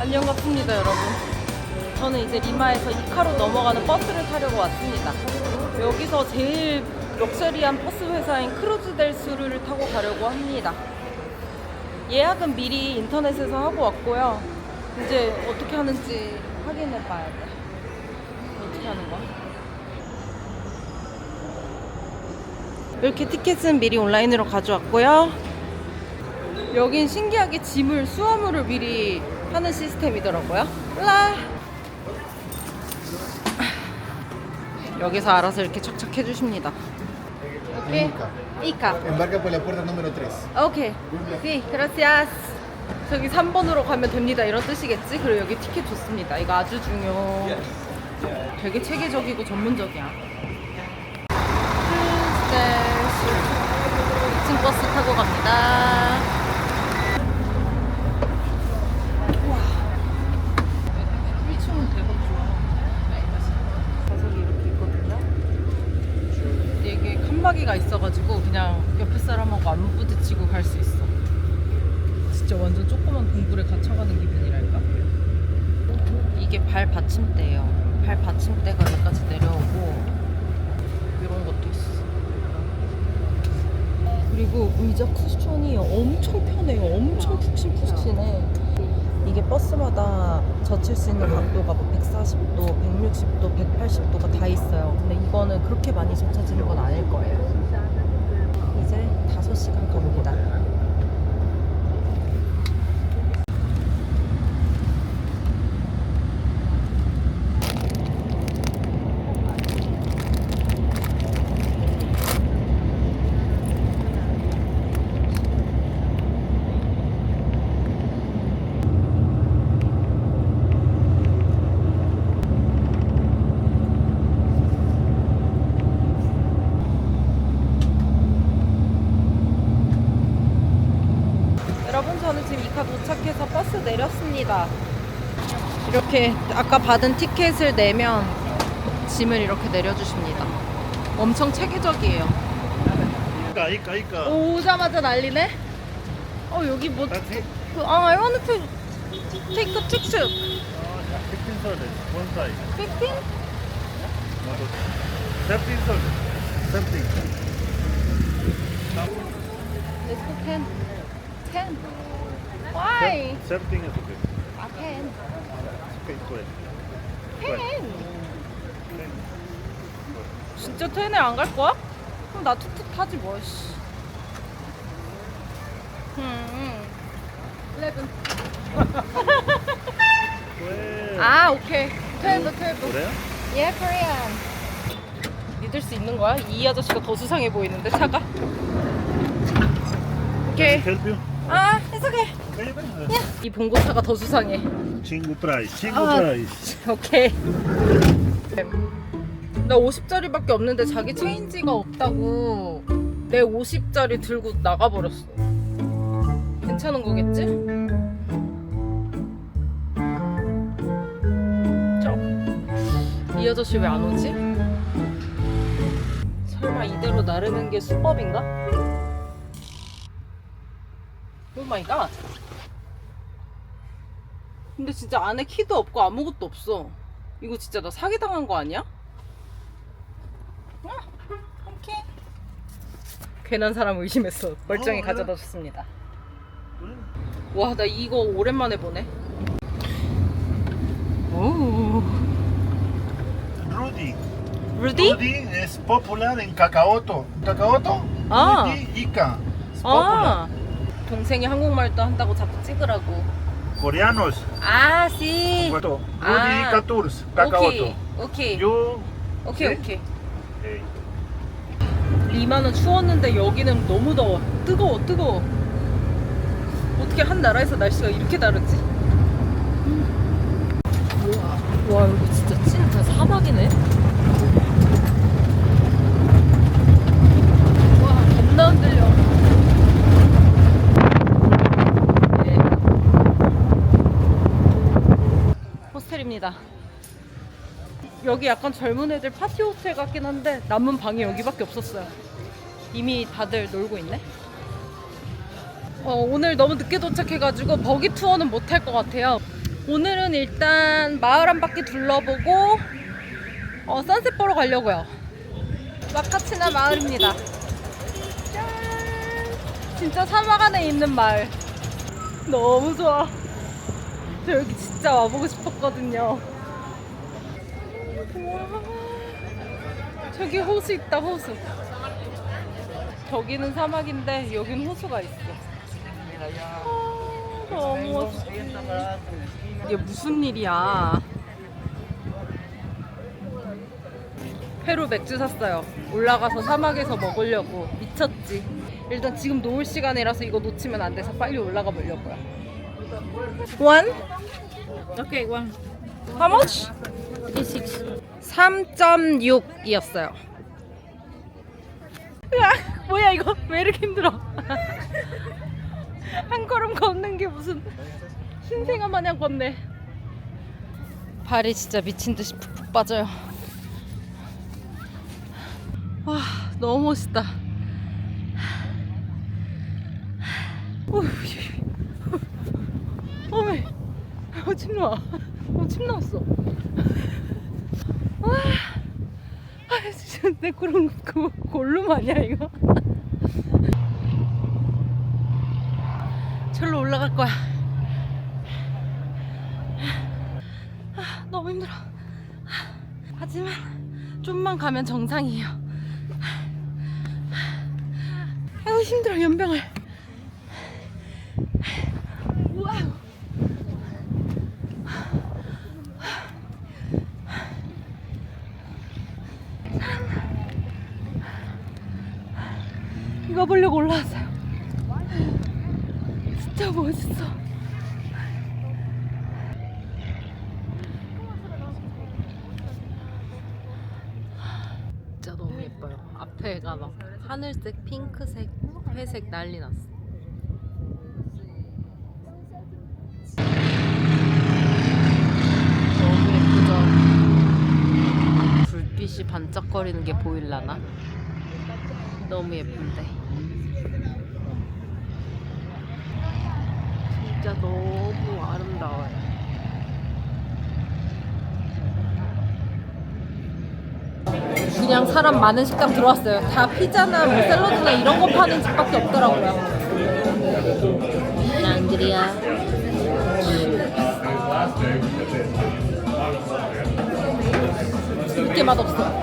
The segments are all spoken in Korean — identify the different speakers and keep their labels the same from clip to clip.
Speaker 1: 안녕하십니다 여러분. 저는 이제 리마에서 이카로 넘어가는 버스를 타려고 왔습니다. 여기서 제일 럭셔리한 버스 회사인 크루즈 델 수를 타고 가려고 합니다. 예약은 미리 인터넷에서 하고 왔고요. 이제 어떻게 하는지 확인해 봐야 돼. 어떻게 하는 거야? 이렇게 티켓은 미리 온라인으로 가져왔고요. 여긴 신기하게 짐을 수화물을 미리 하는 시스템이더라고요. 라. 여기서 알아서 이렇게 착착 해주십니다. 오케이. 이카.
Speaker 2: Embarca por la puerta número 3.
Speaker 1: 오케이. Sí, gracias. 저기 3번으로 가면 됩니다. 이런 뜻이겠지? 그리고 여기 티켓 좋습니다. 이거 아주 중요. 되게 체계적이고 전문적이야. 층 버스 타고 갑니다. 우와. 1층은 대박 좋아. 좌석이 이렇게 있거든요. 근데 이게 칸막이가 있어가지고 그냥 사람하고 안 부딪히고 갈 수 있어. 진짜 완전 조그만 동굴에 갇혀가는 기분이랄까? 이게 발 받침대예요. 발 받침대가 여기까지 내려오고 이런 것도 있어. 그리고 의자 쿠션이 엄청 편해요. 엄청 푹신푹신해. 이게 버스마다 젖힐 수 있는 각도가 뭐 140도, 160도, 180도가 다 있어요. 근데 이거는 그렇게 많이 젖혀지는 건 아닐 거예요. 이제 5시간 갑니다. 여러분 저는 지금 이카 도착해서 버스 내렸습니다. 이렇게 아까 받은 티켓을 내면 짐을 이렇게 내려주십니다. 엄청 체계적이에요.
Speaker 2: Ica, Ica, Ica.
Speaker 1: 오자마자 난리네. 어 여기 뭐? 그, 아, I want to take a.
Speaker 2: 15 soles, one side.
Speaker 1: 15?
Speaker 2: No, 17 soles. 17.
Speaker 1: Let's go 10. 10. Why?
Speaker 2: 17 is okay.
Speaker 1: 아, 10.
Speaker 2: Okay, go ahead.
Speaker 1: 10. 진짜 10에 안 갈 거야? 그럼 나 툭툭 타지 뭐, 씨. 음. 11.
Speaker 2: Well.
Speaker 1: 아, 오케이. 12, 12.
Speaker 2: 그래요?
Speaker 1: 예, Korean. 믿을 수 있는 거야? 이 아저씨가 더 수상해 보이는데, 차가? 오케이.
Speaker 2: Help you?
Speaker 1: 아, it's okay. 이 봉고차가 더 수상해.
Speaker 2: Chingu price, chingu
Speaker 1: Ah.
Speaker 2: price.
Speaker 1: 오케이. 나 50짜리밖에 없는데 자기 체인지가 없다고 내 50짜리 들고 나가버렸어. 괜찮은 거겠지? 저. 이 아저씨 왜 안 오지? 설마 이대로 나르는 게 수법인가? 오 마이 갓. 근데 진짜 안에 키도 없고 아무것도 없어. 이거 진짜 나 사기 당한 거 아니야? 아, 오케이. 괜한 사람 의심했어. 멀쩡히
Speaker 2: 어,
Speaker 1: 가져다 줬습니다. 와, 나 이거 오랜만에 보네. 오.
Speaker 2: Rudy.
Speaker 1: 루디?
Speaker 2: Rudy es popular en Cacaoto. ¿Cacaoto?
Speaker 1: Ah.
Speaker 2: Rudy Ica. Es popular.
Speaker 1: 아. 동생이 한국말도 한다고 자꾸 찍으라고.
Speaker 2: Coreanos.
Speaker 1: 아, 씨.
Speaker 2: Rudy
Speaker 1: Ah.
Speaker 2: Ica Tours.
Speaker 1: 오케이.
Speaker 2: Cacaoto.
Speaker 1: 오케이. 오케이,
Speaker 2: 네?
Speaker 1: 오케이.
Speaker 2: Hey.
Speaker 1: 리마는 추웠는데 여기는 너무 더워. 뜨거워, 뜨거워. 어떻게 한 나라에서 날씨가 이렇게 다르지? 와, 여기 진짜 진짜 사막이네. 와, 겁나 흔들려. 네. 호스텔입니다. 여기 약간 젊은 애들 파티 호텔 같긴 한데 남은 방이 여기밖에 없었어요. 이미 다들 놀고 있네. 어, 오늘 너무 늦게 도착해가지고 버기 투어는 못 할 것 같아요. 오늘은 일단 마을 한 바퀴 둘러보고 어, 선셋 보러 가려고요. 마카치나 마을입니다. 짠! 진짜 사막 안에 있는 마을. 너무 좋아. 저 여기 진짜 와보고 싶었거든요. 저기 호수 있다, 호수. 저기는 사막인데 여긴 호수가 있어. 아, 너무 멋있어. 이게 무슨 일이야? 페루 맥주 샀어요. 올라가서 사막에서 먹으려고 미쳤지. 일단 지금 노을 시간이라서 이거 놓치면 안 돼서 빨리 올라가 보려고요. One?
Speaker 3: Okay, one.
Speaker 1: How much?
Speaker 3: This six.
Speaker 1: 3.6이었어요. 으악, 뭐야 이거 왜 이렇게 힘들어? 한 걸음 걷는 게 무슨 신생아 마냥 걷네. 발이 진짜 미친 듯이 푹푹 빠져요. 와 너무 멋있다. 어메, 어, 침 나와. 어, 침 나왔어. 와, 아, 진짜 내 그런 그 골룸 아니야 이거? 절로 올라갈 거야. 아, 너무 힘들어. 하지만 좀만 가면 정상이에요. 아이고 힘들어 연병을. 이거 보려고 올라왔어요. 진짜 멋있어. 진짜 너무 예뻐요. 앞에가 막 하늘색, 핑크색, 회색 난리 났어. 너무 예쁘죠? 불빛이 반짝거리는 게 보일라나? 너무 예쁜데. 진짜 너무 아름다워요. 그냥 사람 많은 식당 들어왔어요. 다 피자나 뭐 샐러드나 이런 거 파는 집밖에 없더라고요. 랑그리아. 이렇게 맛없어.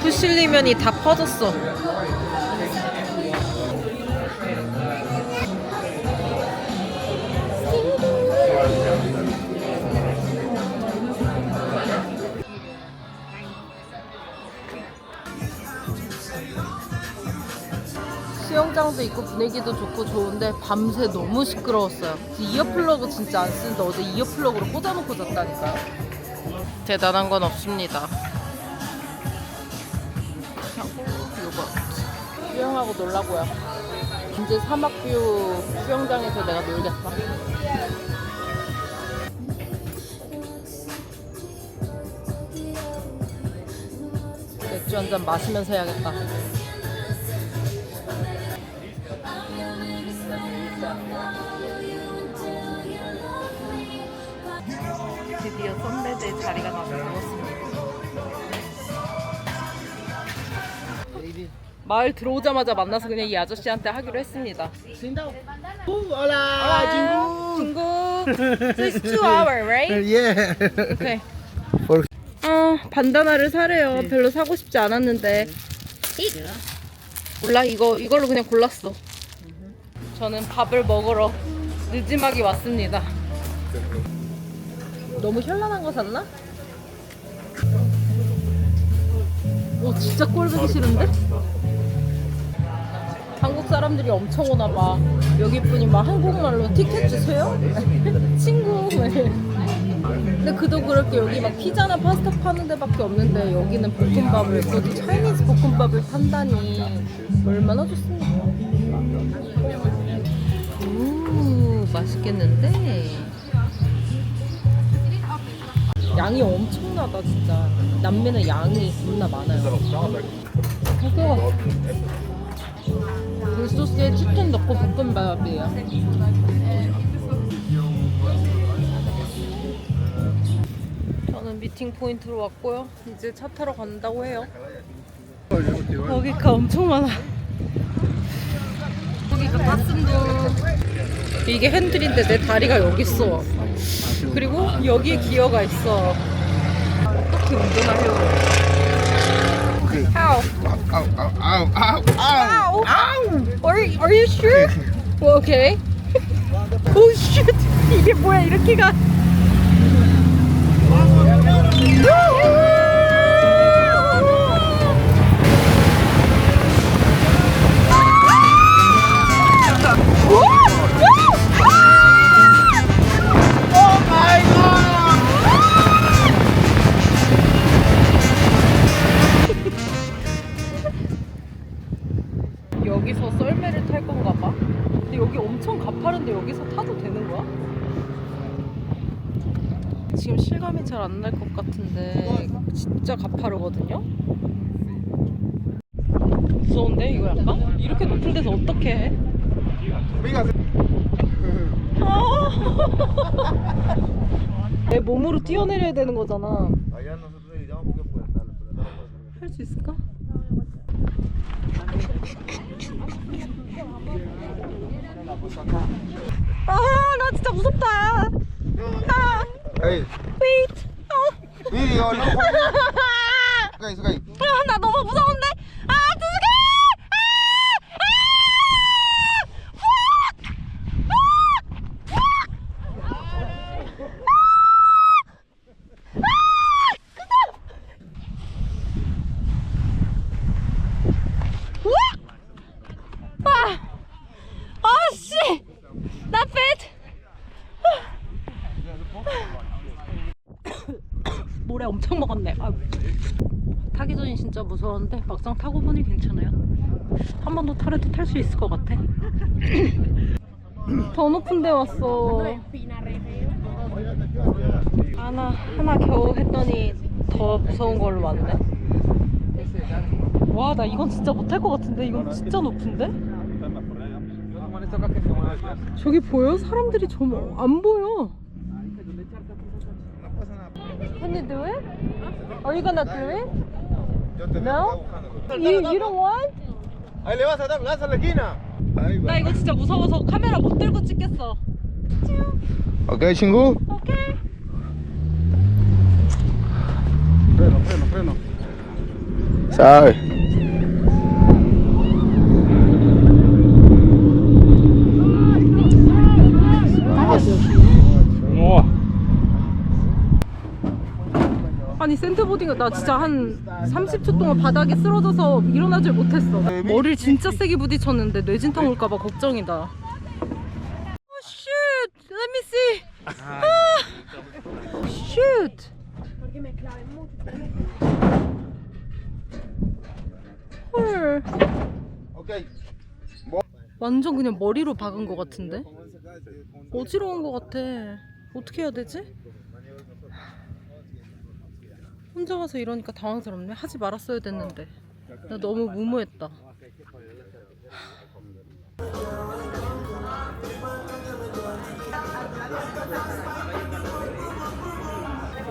Speaker 1: 푸실리면이 다 퍼졌어. 수영장도 있고 분위기도 좋고 좋은데 밤새 너무 시끄러웠어요. 이어플러그 진짜 안 쓰는데 어제 이어플러그로 꽂아놓고 잤다니까요. 대단한 건 없습니다. 요거 수영하고 놀라고요. 이제 사막뷰 수영장에서 내가 놀겠다. 맥주 한 잔 마시면서 해야겠다. 드디어 선배들 자리가 나서 누웠습니다. 마을 들어오자마자 만나서 그냥 이 아저씨한테 하기로 했습니다. 친구. So it's two hour, right?
Speaker 4: Yeah.
Speaker 1: Okay. 어, 반다나를 사래요. 별로 사고 싶지 않았는데. 몰라 이거 이걸로 그냥 골랐어. 저는 밥을 먹으러 늦지막이 왔습니다. 너무 현란한 거 샀나? 오 진짜 꼴보기 싫은데? 한국 사람들이 엄청 오나 봐. 여기 분이 막 한국말로 티켓 주세요? 친구. 근데 그도 그렇게 여기 막 피자나 파스타 파는 데밖에 없는데 여기는 볶음밥을 그것도 차이니즈 볶음밥을 판다니 얼마나 좋습니까? 맛있겠는데? 양이 엄청나다 진짜. 남매는 양이 겁나 많아요. 학교가 굴소스에 치킨 넣고 볶음밥이에요. 저는 미팅 포인트로 왔고요. 이제 차 타러 간다고 해요. 거기가 엄청 많아. 거기가 탔음 중 이게 핸들인데 내 다리가 여기 있어. 그리고 여기에 기어가 있어. 어떻게 운전하려고? How?
Speaker 4: Ow, ow, ow, ow, ow.
Speaker 1: Ow! Are, are you sure? well, okay. oh shit! 이게 뭐야 이렇게 가? 내 몸으로 뛰어내려야 되는 거잖아. 할 수 있을까? 아, 나 진짜 무섭다. 아,
Speaker 4: Hey,
Speaker 1: wait. 아, 나 너무 무서운데. 아, 두개. 아, 아, 씨. 나 뱃. 모래 엄청 먹었네. 아, 타기 전이 진짜 무서웠는데 막상 타고 보니 괜찮아요. 한 번 더 타려도 탈 수 있을 것 같아. 더 높은 데 왔어. 하나 하나 겨우 했더니 더 무서운 걸로 왔네. 와 나 이건 진짜 못할 것 같은데 이건 진짜 높은데? 저기 보여? 사람들이 좀안 보여. Can you do it? Are you gonna do it? No? You, you don't want?
Speaker 4: Ahí le vas a dar, lanza a la esquina. Ahí
Speaker 1: 나 이거 진짜 무서워서 카메라 못 들고 찍겠어.
Speaker 4: Ok, chingu.
Speaker 1: 오케이.
Speaker 4: Freno, freno, freno. Sabe.
Speaker 1: 아니 샌드보딩 나 진짜 한 30초 동안 바닥에 쓰러져서 일어나질 못했어. 머리를 진짜 세게 부딪혔는데 뇌진탕 올까봐 걱정이다. 오 쉣! Let me. 아. 쉣. 헐. 완전 그냥 머리로 박은 것 같은데? 어지러운 것 같아. 어떻게 해야 되지? 혼자 와서 이러니까 당황스럽네. 하지 말았어야 됐는데. 나 너무 무모했다.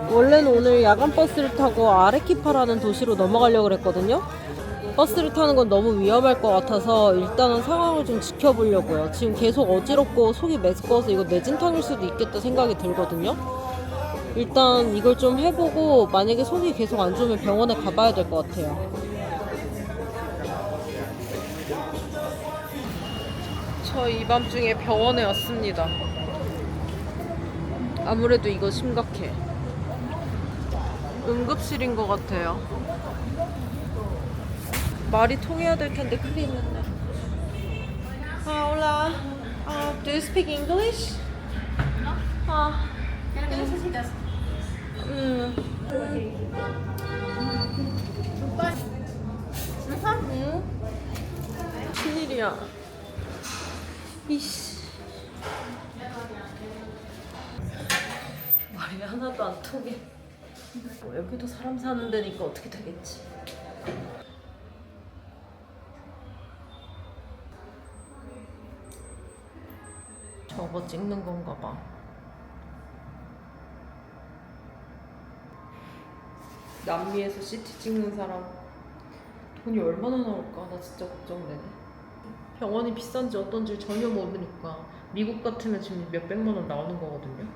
Speaker 1: 원래는 오늘 야간 버스를 타고 아레키파라는 도시로 넘어가려고 그랬거든요. 버스를 타는 건 너무 위험할 것 같아서 일단은 상황을 좀 지켜보려고요. 지금 계속 어지럽고 속이 메스꺼워서 이거 뇌진탕일 수도 있겠다 생각이 들거든요. 일단 이걸 좀 해보고 만약에 속이 계속 안 좋으면 병원에 가봐야 될 것 같아요. 저 이 밤중에 병원에 왔습니다. 아무래도 이거 심각해. 응급실인 것 같아요. 말이 통해야 될 텐데 큰일 났네. 아, hola. Uh, do you speak English? 아.
Speaker 3: ¿Qué necesitas?
Speaker 1: 음. 응? 무슨 일이야? 이씨. 말이 하나도 안 통해. 뭐 여기도 사람 사는 데니까 어떻게 되겠지. 저거 찍는 건가 봐. 남미에서 CT 찍는 사람 돈이 얼마나 나올까? 나 진짜 걱정되네. 병원이 비싼지 어떤지 전혀 모르니까 미국 같으면 지금 몇 백만 원 나오는 거거든요.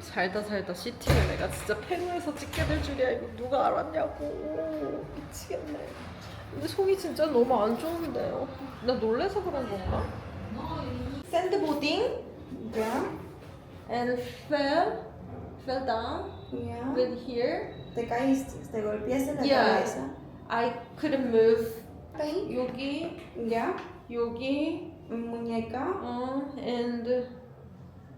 Speaker 1: 살다 살다 CT를 내가 진짜 펜으에서 찍게 될 줄이야 이거 누가 알았냐고 미치겠네 근데 속이 진짜 너무 안 좋은데요 나 놀래서 그런 건가? 샌드보딩
Speaker 5: Ya,
Speaker 1: and fell fell down
Speaker 5: ya.
Speaker 1: with here
Speaker 5: Te caíste, te golpeaste la
Speaker 1: Yeah.
Speaker 5: cabeza.
Speaker 1: I couldn't move
Speaker 5: Pain.
Speaker 1: 여기
Speaker 5: Ya.
Speaker 1: 여기
Speaker 5: Muñeca.
Speaker 1: 어 and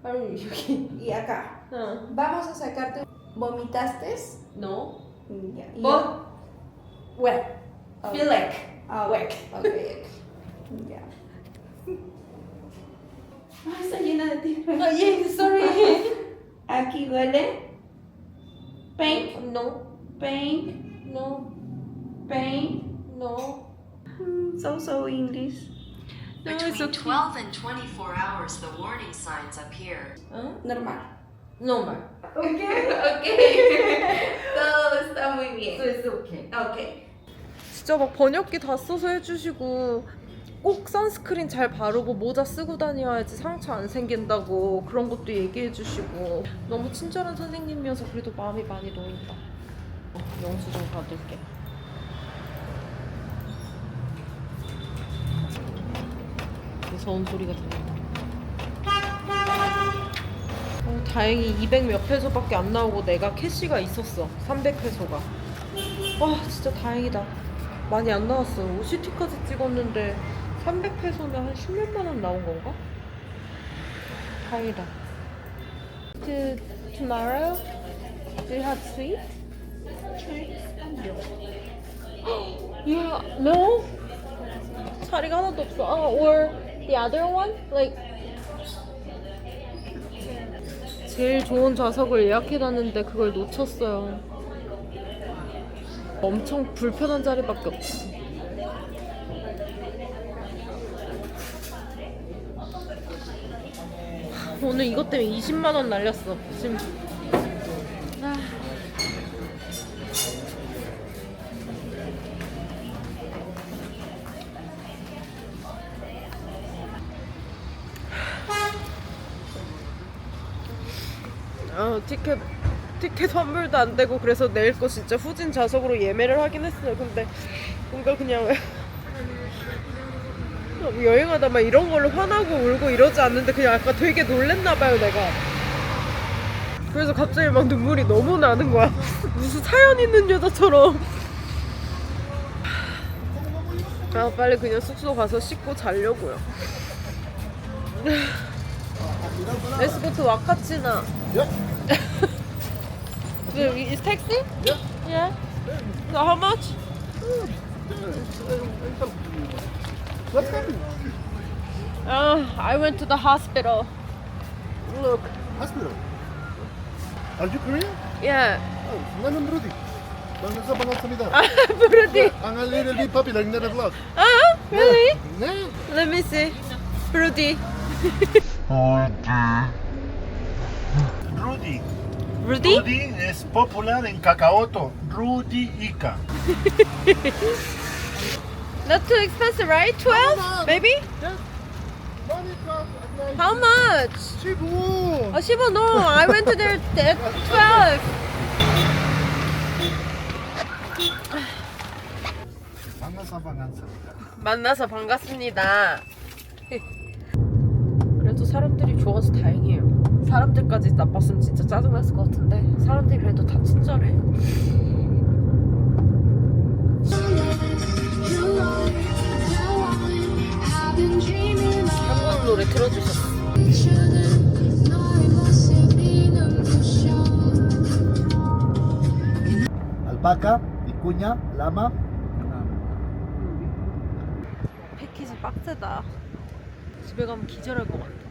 Speaker 1: 아니 여기
Speaker 5: Y acá.
Speaker 1: 어
Speaker 5: Vamos a sacarte. ¿Vomitaste?
Speaker 1: no
Speaker 5: Ya. Y
Speaker 1: but wet
Speaker 5: Ah,
Speaker 1: feel like
Speaker 5: Ah,
Speaker 1: wet
Speaker 5: Ok, ok. Está llena de ti.
Speaker 1: oh yeah sorry
Speaker 5: Aquí duele. Pain.
Speaker 1: no
Speaker 5: Pain.
Speaker 1: no
Speaker 5: Pain.
Speaker 1: no
Speaker 5: Mm, So, so English.
Speaker 1: no
Speaker 6: Between
Speaker 1: okay
Speaker 6: 12 and 24 hours, the warning signs appear.
Speaker 1: 어?
Speaker 5: Normal.
Speaker 1: normal
Speaker 5: Ok, ok. Todo está muy bien.
Speaker 1: it's okay
Speaker 5: Ok.
Speaker 1: 진짜 막 번역기 다 써서 해주시고 꼭 선스크린 잘 바르고 모자 쓰고 다녀야지 상처 안 생긴다고 그런 것도 얘기해 주시고. 너무 친절한 선생님이어서 그래도 마음이 많이 놓인다. 어, 영수증 받을게. 무서운 소리가 들린다. 어, 다행히 200몇 페소밖에 안 나오고 내가 캐시가 있었어. 300 페소가. 와 진짜 다행이다. 많이 안 나왔어. OCT까지 찍었는데 300페소면 한 10몇만 원 나온 건가? 다행이다 To tomorrow do you have sweet? yeah, no? 자리가 하나도 없어 uh, or the other one? Like 제일 좋은 좌석을 예약해놨는데 그걸 놓쳤어요 엄청 불편한 자리밖에 없어. 오늘 이것 때문에 20만 원 날렸어. 지금. 아. 어, 티켓 티켓 환불도 안 되고 그래서 내일 거 진짜 후진 좌석으로 예매를 하긴 했어요. 근데 뭔가 그냥 여행하다 막 이런 걸로 화나고 울고 이러지 않는데 그냥 아까 되게 놀랬나 봐요 내가. 그래서 갑자기 막 눈물이 너무 나는 거야. 무슨 사연 있는 여자처럼. 아 빨리 그냥 숙소 가서 씻고 자려고요. To 와카치나. Is taxi?
Speaker 4: Yeah.
Speaker 1: Yeah. So how much?
Speaker 4: What's happening?
Speaker 1: Uh, I went to the hospital. Look.
Speaker 4: Hospital. Are you Korean?
Speaker 1: Yeah.
Speaker 4: Oh, nanon Rudy. Bangsa bangal
Speaker 1: Ah,
Speaker 4: samida.
Speaker 1: Fruity.
Speaker 4: I'm a little bit popular in the vlog.
Speaker 1: Ah, really?
Speaker 4: Yeah.
Speaker 1: Let me see. Fruity.
Speaker 2: Rudy.
Speaker 1: Rudy?
Speaker 2: Rudy es popular en Cacaoto. Rudy Ica.
Speaker 1: Not too expensive, right? 12? Maybe? How much?
Speaker 4: Cebu.
Speaker 1: Oh, Shiba, no. I went to there at 12.
Speaker 2: Bangansa bangansa.
Speaker 1: 만나서 반갑습니다. 그래도 사람들이 좋아서 다행이에요. 사람들까지 나빴으면 진짜 짜증났을 것 같은데 사람들이 그래도 다 친절해. 노래 틀어주셨어.
Speaker 7: alpaca, vicuña, lama.
Speaker 1: 패키지 빡세다. 집에 가면 기절할 것 같아.